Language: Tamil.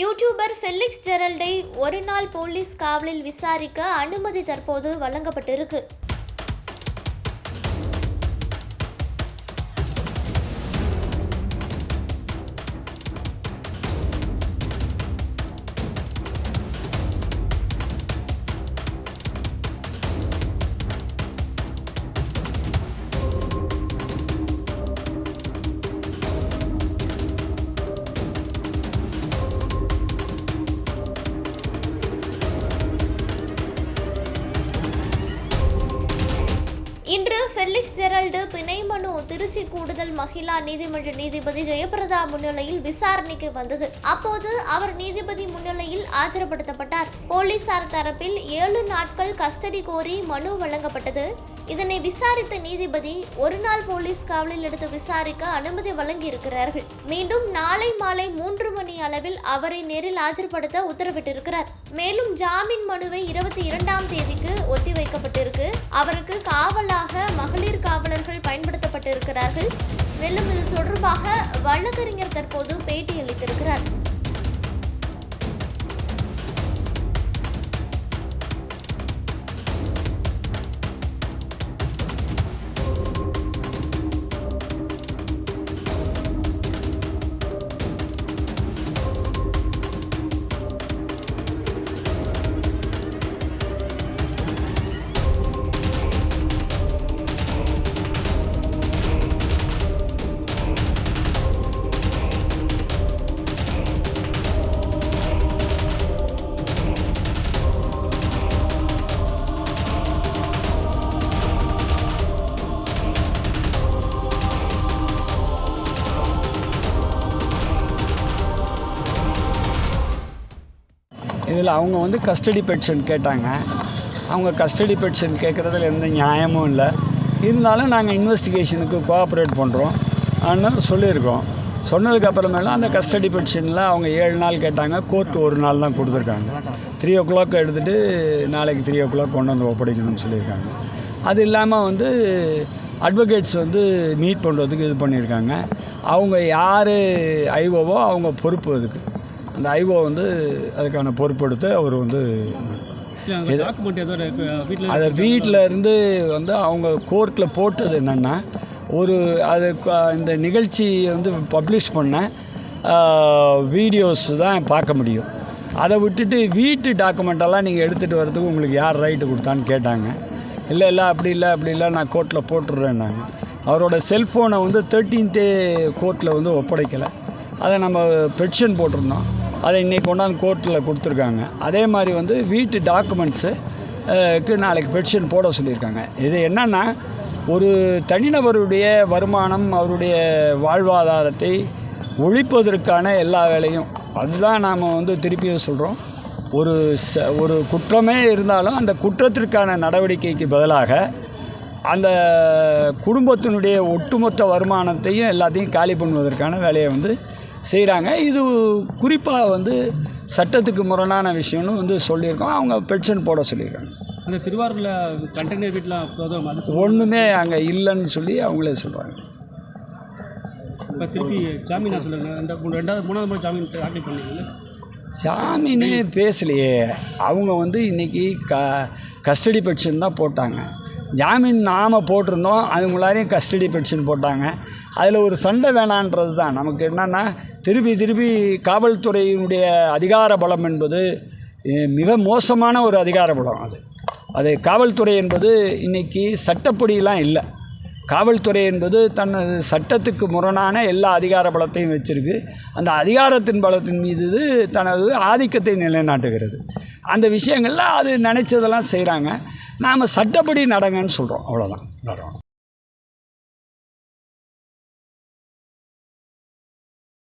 யூடியூபர் ஃபெலிக்ஸ் ஜெரல்டை ஒரு நாள் போலீஸ் காவலில் விசாரிக்க அனுமதி தற்போது வழங்கப்பட்டிருக்கு. ஃபெலிக்ஸ் ஜெரல்டு பிணை மனு திருச்சி கூடுதல் மகிழா நீதிமன்ற நீதிபதி ஜெயபிரதா முன்னிலையில் விசாரணைக்கு வந்தது. அப்போது அவர் நீதிபதி முன்னிலையில் ஆஜர்படுத்தப்பட்டார். போலீசார் தரப்பில் ஏழு நாட்கள் கஸ்டடி கோரி மனு வழங்கப்பட்டது. இதனை விசாரித்த நீதிபதி ஒரு நாள் போலீஸ் காவலில் எடுத்து விசாரிக்க அனுமதி வழங்கியிருக்கிறார்கள். மீண்டும் நாளை மாலை மூன்று மணி அளவில் அவரை நேரில் ஆஜர்படுத்த உத்தரவிட்டிருக்கிறார். மேலும் ஜாமீன் மனுவை இருபத்தி இரண்டாம் தேதிக்கு ஒத்திவைக்கப்பட்டிருக்கு. அவருக்கு காவலாக மகளிர் காவலர்கள் பயன்படுத்தப்பட்டிருக்கிறார்கள். மேலும் இது தொடர்பாக வழக்கறிஞர் தற்போது பேட்டியளித்திருக்கிறார் இதில் அவங்க வந்து கஸ்டடி பெட்ஷன் கேட்டாங்க. அவங்க கஸ்டடி பெட்ஷன் கேட்குறதுல எந்த நியாயமும் இல்லை. இருந்தாலும் நாங்கள் இன்வெஸ்டிகேஷனுக்கு கோஆப்ரேட் பண்ணுறோம். ஆனால் சொல்லியிருக்கோம். சொன்னதுக்கு அந்த கஸ்டடி பெட்ஷனில் அவங்க ஏழு நாள் கேட்டாங்க. கோர்ட் ஒரு நாள் தான் கொடுத்துருக்காங்க. த்ரீ ஓ கிளாக் எடுத்துகிட்டு நாளைக்கு த்ரீ ஓ கிளாக் கொண்டு வந்து ஒப்படைக்கணும்னு சொல்லியிருக்காங்க. அது இல்லாமல் வந்து அட்வொகேட்ஸ் வந்து மீட் பண்ணுறதுக்கு இது பண்ணியிருக்காங்க. அவங்க யார் ஐஓவோ அவங்க பொறுப்பு அதுக்கு. அந்த ஐஓ வந்து அதுக்கான பொறுப்பெடுத்து அவர் வந்து அதை வீட்டில் இருந்து வந்து அவங்க கோர்ட்டில் போட்டது என்னென்னா ஒரு அது இந்த நிகழ்ச்சியை வந்து பப்ளிஷ் பண்ண வீடியோஸ் தான் பார்க்க முடியும். அதை விட்டுட்டு வீட்டு டாக்குமெண்ட்டெல்லாம் நீங்கள் எடுத்துகிட்டு வரதுக்கு உங்களுக்கு யார் ரைட்டு கொடுத்தான்னு கேட்டாங்க. இல்லை இல்லை அப்படி இல்லை அப்படி இல்லை நான் கோர்ட்டில் போட்டுடுறேன்னாங்க அவரோட செல்ஃபோனை வந்து தேர்ட்டீன்த்தே கோர்ட்டில் வந்து ஒப்படைக்கலை. அதை நம்ம பெட்டிஷன் போட்டிருந்தோம். அதை இன்றைக்கி கொண்டாந்து கோர்ட்டில் கொடுத்துருக்காங்க. அதே மாதிரி வந்து வீட்டு டாக்குமெண்ட்ஸு க்கு நாளைக்கு பெட்டிஷன் போட சொல்லியிருக்காங்க. இது என்னென்னா ஒரு தனிநபருடைய வருமானம் அவருடைய வாழ்வாதாரத்தை ஒழிப்பதற்கான எல்லா வேலையும். அதுதான் நாம் வந்து திருப்பியும் சொல்கிறோம் ஒரு ச ஒரு குற்றமே இருந்தாலும் அந்த குற்றத்திற்கான நடவடிக்கைக்கு பதிலாக அந்த குடும்பத்தினுடைய ஒட்டுமொத்த வருமானத்தையும் எல்லாத்தையும் காலி பண்ணுவதற்கான வேலையை வந்து செய்கிறாங்க இது குறிப்பாக வந்து சட்டத்துக்கு முரணான விஷயம்னு வந்து சொல்லியிருக்கோம். அவங்க பென்ஷன் போட சொல்லியிருக்காங்க. அந்த திருவாரூரில் கண்டெய்னர் வீட்டில் ஒன்றுமே அங்கே இல்லைன்னு சொல்லி அவங்களே சொல்கிறாங்க இப்போ திருப்பி ஜாமீனா சொல்லுங்க ரெண்டாவது மூணாவது முறை ஜாமீன் ஆக்டிவ் பண்ணீங்கல்ல? ஜாமீனே பேசலையே. அவங்க வந்து இன்றைக்கி க கஸ்டடி பென்ஷன் தான் போட்டாங்க. ஜாமீன் நாம் போட்டிருந்தோம் அவங்களாரையும் கஸ்டடி பென்ஷன் போட்டாங்க. அதில் ஒரு சண்டை வேணான்றது தான். நமக்கு என்னென்னா திருப்பி திருப்பி காவல்துறையினுடைய அதிகார பலம் என்பது மிக மோசமான ஒரு அதிகார பலம் அது. அது காவல்துறை என்பது இன்றைக்கி சட்டப்படியெலாம் இல்லை. காவல்துறை என்பது தனது சட்டத்துக்கு முரணான எல்லா அதிகார பலத்தையும் வச்சிருக்கு. அந்த அதிகாரத்தின் பலத்தின் மீது தனது ஆதிக்கத்தை நிலைநாட்டுகிறது. அந்த விஷயங்கள்லாம் அது நினச்சதெல்லாம் செய்கிறாங்க நாம் சட்டப்படி நடங்கன்னு சொல்கிறோம் அவ்வளோதான் வரோம்